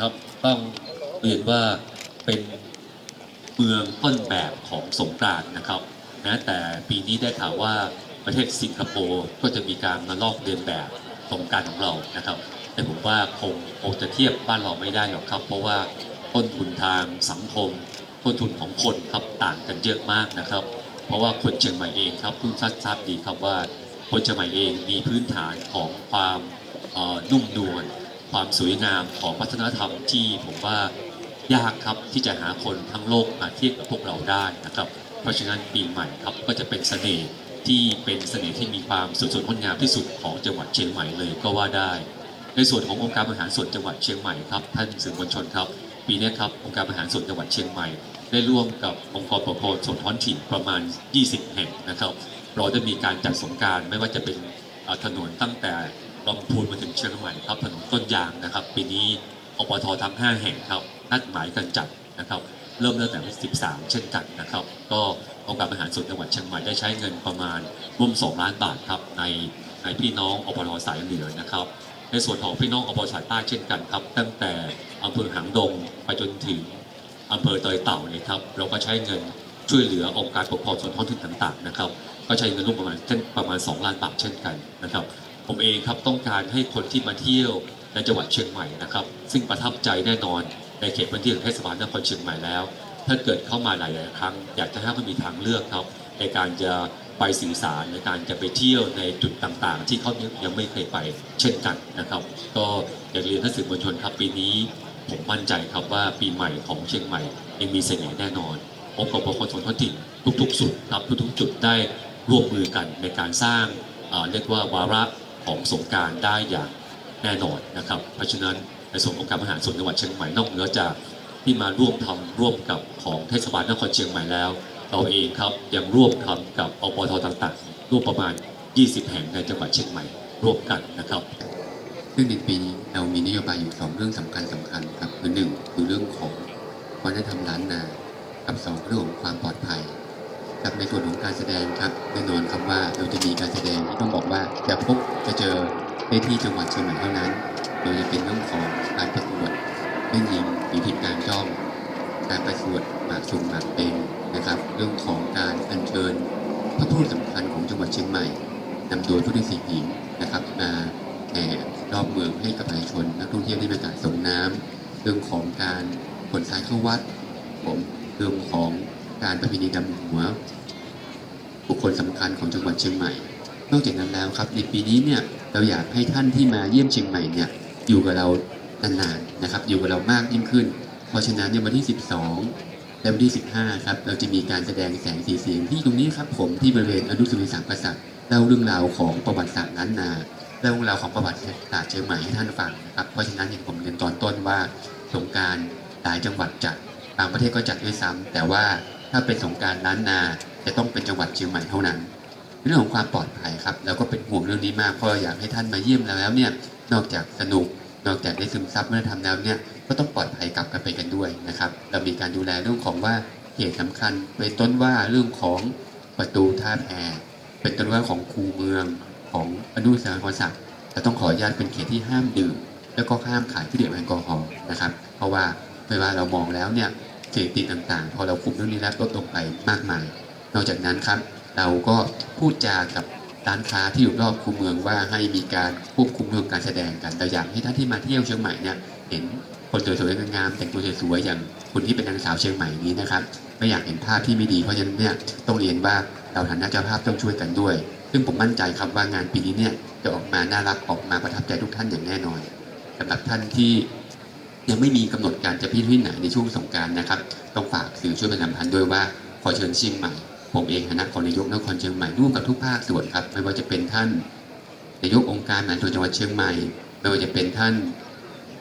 ครับต้องเรียนว่าเป็นเมืองต้นแบบของสงกรานต์นะครับนะแต่ปีนี้ได้ข่าวว่าประเทศสิงคโปร์ก็จะมีการมาลอกเลียนแบบสงการของเรานะครับ แต่ผมว่าคงคงจะเทียบบ้านเราไม่ได้หรอกครับ เพราะว่าต้นทุนทางสังคมต้นทุนของคนครับต่างกันเยอะมากนะครับ เพราะว่าคนเชียงใหม่เองครับเพิ่งทราบดีครับว่าคนเชียงใหม่เองมีพื้นฐานของความนุ่มนวล ความสวยงามของวัฒนธรรมที่ผมว่ายากครับที่จะหาคนทั้งโลกมาเทียบกับพวกเราได้นะครับ เพราะฉะนั้นปีใหม่ครับก็จะเป็นเสน่ห์ที่เป็นเสน่ห์ที่มีความสดสดงดงามที่สุดของจังหวัดเชียงใหม่เลยก็ว่าได้ ในส่วนขององค์การบริหารส่วนจังหวัดเชียงใหม่ครับท่านสื่อมวลชนครับ ปีนี้ครับองค์การบริหารส่วนจังหวัดเชียงใหม่ ได้ร่วมกับองค์กรปกครองส่วนท้องถิ่นประมาณ 20 แห่งนะครับ เราได้มีการจัดสงการไม่ว่าจะเป็นถนนตั้งแต่ ลำพูนมาถึงเชียงใหม่ครับถนนต้นยางนะครับ ปีนี้อปททั้ง 5 แห่งครับนัดหมายกันจัดนะครับ เริ่มตั้งแต่วันที่13 เช่นกันนะครับ ก็องค์การบริหารส่วนจังหวัดเชียงใหม่ได้ใช้เงินประมาณร่วม 2 ล้านบาทครับในในพี่น้องอปทสายเหนือนะครับ ในส่วนของพี่น้องอปทสายใต้เช่นกันครับ ตั้งแต่อำเภอหางดงไปจนถึงอำเภอเตยเต่าเนี่ยครับเราก็ใช้เงินช่วยเหลือองค์การปกครองส่วนท้องถิ่นต่างๆนะครับ ก็ใช้เงินร่วมประมาณเช่นประมาณ 2 ล้านบาทเช่นกันนะครับ ผมเองครับต้องการให้คนที่มาเที่ยวในจังหวัดเชียงใหม่นะครับ ซึ่งประทับใจแน่นอนในเขตพื้นที่ของเทศบาลนครเชียงใหม่แล้ว ถ้าเกิดเข้ามาหลาย ๆ ครั้ง อยากจะให้เขามีทางเลือกครับ ในการจะไปสื่อสารในการจะไปเที่ยวในจุดต่าง ๆ ที่เขายังไม่เคยไปเช่นกันนะครับ ก็อยากเรียนท่านสื่อมวลชนครับปีนี้ผมมั่นใจครับว่าปีใหม่ของเชียงใหม่ยังมีเสน่ห์แน่นอนองค์กรปกครองส่วนท้องถิ่นทุก ๆ สุดครับทุก ๆ จุดได้ร่วมมือกันในการสร้างเอ่อเรียกว่าวาระ ของสงการได้อย่างแน่นอนนะครับ เพราะฉะนั้นในส่วนของการบริหารส่วนจังหวัดเชียงใหม่นอกเหนือจากที่มาร่วมทำร่วมกับของเทศบาลนครเชียงใหม่แล้ว เราเองครับยังร่วมทำกับอปทต่างๆร่วมประมาณ 20 แห่งในจังหวัดเชียงใหม่ร่วมกันนะครับซึ่งในปีนี้เรามีนโยบายอยู่สองเรื่องสำคัญสำคัญครับคือหนึ่งคือเรื่องของวัฒนธรรมล้านนา กับสองเรื่องของความปลอดภัย ครับในส่วนของการแสดงครับแน่นอนครับว่าเราจะมีการแสดงที่ต้องบอกว่าจะพบจะเจอได้ที่จังหวัดเชียงใหม่เท่านั้น โดยจะเป็นเรื่องของการประกวดเล่นยิงหรือทีมการจ้อง การประกวดหมากสุ่มหมากเป็นนะครับ เรื่องของการอัญเชิญพระพุทธสำคัญของจังหวัดเชียงใหม่นำโดยผู้ได้สีหญิงนะครับมาแห่รอบเมืองให้กับประชาชนนักท่องเที่ยวได้มีโอกาสส่งน้ำเรื่องของการขนทรายเข้าวัดผมเรื่องของ การประเพณีดำหัว บุคคลสำคัญของจังหวัดเชียงใหม่ นอกจากนั้นแล้วครับ ในปีนี้เนี่ยเราอยากให้ท่านที่มาเยี่ยมเชียงใหม่เนี่ยอยู่กับเรานานๆนะครับ อยู่กับเรามากยิ่งขึ้น เพราะฉะนั้นในวันที่ 12 และวันที่ 15 ครับ เราจะมีการแสดงแสงสีเสียงที่ตรงนี้ครับผมที่บริเวณอนุสาวรีย์สามกษัตริย์เล่าเรื่องราวของประวัติศาสตร์ล้านนาเล่าเรื่องราวของประวัติศาสตร์เชียงใหม่ให้ท่านฟังนะครับ เพราะฉะนั้นอย่างผมเรียนตอนต้นว่าสงการหลายจังหวัดจัด บางประเทศก็จัดด้วยซ้ำแต่ว่า ถ้าเป็นสงการล้านนา จะต้องเป็นจังหวัดเชียงใหม่เท่านั้น เรื่องของความปลอดภัยครับเราก็เป็นห่วงเรื่องนี้มากเพราะเราอยากให้ท่านมาเยี่ยมเราแล้วเนี่ยนอกจากสนุกนอกจากได้ซึมซับวัฒนธรรมแล้วเนี่ยก็ต้องปลอดภัยกลับกันไปกันด้วยนะครับเรามีการดูแลเรื่องของว่าเหตุสำคัญเป็นต้นว่าเรื่องของประตูท่าแพเป็นต้นว่าของคูเมืองของอนุสาวรีย์ศักดิ์จะต้องขออนุญาตเป็นเขตที่ห้ามดื่มแล้วก็ห้ามขายที่เดียวแอลกอฮอล์นะครับ เพราะว่าเวลาเรามองแล้วเนี่ย เสพติดต่างๆ พอเราคุมเรื่องนี้แล้วลดลงไปมากมาย นอกจากนั้นครับ เราก็พูดจากับร้านค้าที่อยู่รอบคูเมืองว่าให้มีการควบคุมเรื่องการแสดงกันเราอยากให้ท่านที่มาเที่ยวเชียงใหม่เนี่ยเห็นคนสวยๆงามๆแต่งตัวสวยๆอย่างคนที่เป็นนางสาวเชียงใหม่นี้นะครับไม่อยากเห็นภาพที่ไม่ดีเพราะฉะนั้นเนี่ยต้องเรียนว่าเราฐานะเจ้าภาพต้องช่วยกันด้วย ซึ่งผมมั่นใจครับว่างานปีนี้เนี่ยจะออกมาน่ารักออกมาประทับใจทุกท่านอย่างแน่นอนสำหรับท่านที่ ยังไม่มีกำหนดการจะพิจารณาในช่วงสงการนะครับ ต้องฝากสื่อช่วยประชาสัมพันธ์ด้วยว่าขอเชิญเชียงใหม่ ผมเองคณะของนายกนครเชียงใหม่ร่วมกับทุกภาคส่วนครับ ไม่ว่าจะเป็นท่านนายกองค์การบริหารส่วนจังหวัดเชียงใหม่ ไม่ว่าจะเป็นท่าน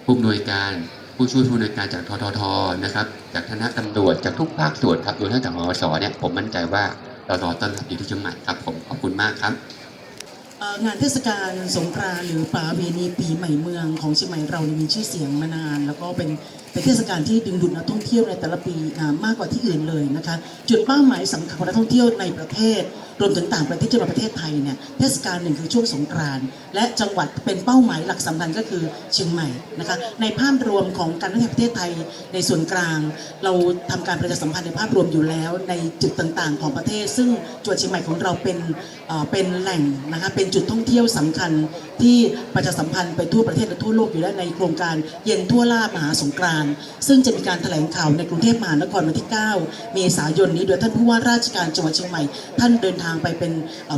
ผู้อำนวยการผู้ช่วยผู้อำนวยการจากทททนะครับ จากคณะตำรวจจากทุกภาคส่วนครับรวมทั้งจากมสเนี่ยผมมั่นใจว่าเรารอต้อนรับอยู่ที่เชียงใหม่ครับผมขอบคุณมากครับ งานเทศกาลสงกรานต์หรือป่าเวณีปีใหม่เมืองของเชียงใหม่เรามีชื่อเสียงมานาน แล้วก็เป็นเป็นเทศกาลที่ดึงดูดนักท่องเที่ยวในแต่ละปีมากกว่าที่อื่นเลยนะคะจุดเป้าหมายสำคัญของนักท่องเที่ยวในประเทศ รวมถึงต่างประเทศที่มาประเทศไทยเนี่ยเทศกาลหนึ่งคือช่วงสงกรานต์และจังหวัดเป็นเป้าหมายหลักสำคัญก็คือเชียงใหม่นะคะในภาพรวมของการท่องเที่ยวประเทศไทยในส่วนกลาง เราทำการประชาสัมพันธ์ในภาพรวมอยู่แล้ว ในจุดต่างๆ ของประเทศ ซึ่งจังหวัดเชียงใหม่ของเราเป็นเป็นแหล่งนะคะเป็นจุดท่องเที่ยวสำคัญที่ประชาสัมพันธ์ไปทั่วประเทศและทั่วโลกอยู่แล้วในโครงการเย็นทั่วล่ามหาสงกรานต์ซึ่งจะมีการแถลงข่าวในกรุงเทพมหานครวันที่ 9 เมษายนนี้โดยท่านผู้ว่าราชการจังหวัดเชียงใหม่ ท่านเดินทางไปเป็น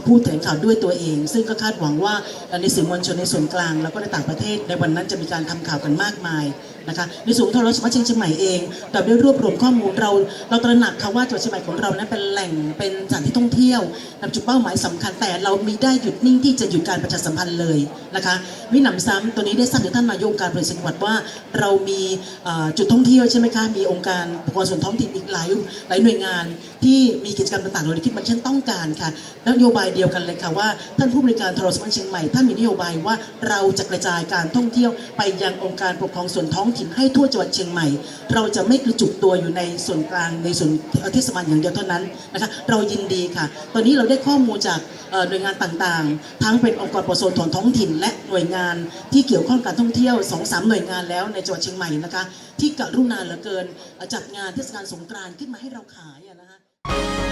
ผู้แถลงข่าวด้วยตัวเอง ซึ่งก็คาดหวังว่าในสื่อมวลชนในส่วนกลาง แล้วก็ในต่างประเทศในวันนั้นจะมีการทำข่าวกันมากมายนะคะในส่วนของทรสมัชเชียงใหม่เองเราได้รวบรวมข้อมูลเรา เราตระหนักค่ะว่าจังหวัดเชียงใหม่ของเรานั้นเป็นแหล่งเป็นสถานที่ท่องเที่ยวนำจุดเป้าหมายสำคัญแต่เรามีได้หยุดนิ่งที่จะหยุดการประชาสัมพันธ์เลยนะคะมิหนำซ้ำตัวนี้ได้ทราบจากท่านนายกองค์การบริหารจังหวัดว่า เรามีจุดท่องเที่ยวใช่ไหมคะมีองค์การปกครองส่วนท้องถิ่นอีกหลายหลายหน่วยงาน ที่มีกิจกรรมต่างๆเราได้คิดมันเช่นต้องการค่ะนโยบายเดียวกันเลยค่ะว่าท่านผู้บริการโทรสมันเชียงใหม่ท่านมีนโยบายว่าเราจะกระจายการท่องเที่ยวไปยังองค์การปกครองส่วนท้องถิ่นให้ทั่วจังหวัดเชียงใหม่ เราจะไม่กระจุกตัวอยู่ในส่วนกลางในส่วนเทศบาลอย่างเดียวเท่านั้นนะคะเรายินดีค่ะ ตอนนี้เราได้ข้อมูลจากหน่วยงานต่างๆทั้งเป็นองค์กรปกครองส่วนท้องถิ่น และหน่วยงานที่เกี่ยวข้องการท่องเที่ยว2อสหน่วยงานแล้วในจังหวัดเชียงใหม่นะคะที่กรุณาเหลือเกินจัดงานเทศกาลสงกรานต์ขึ้นมาให้เราขายอะนะคะ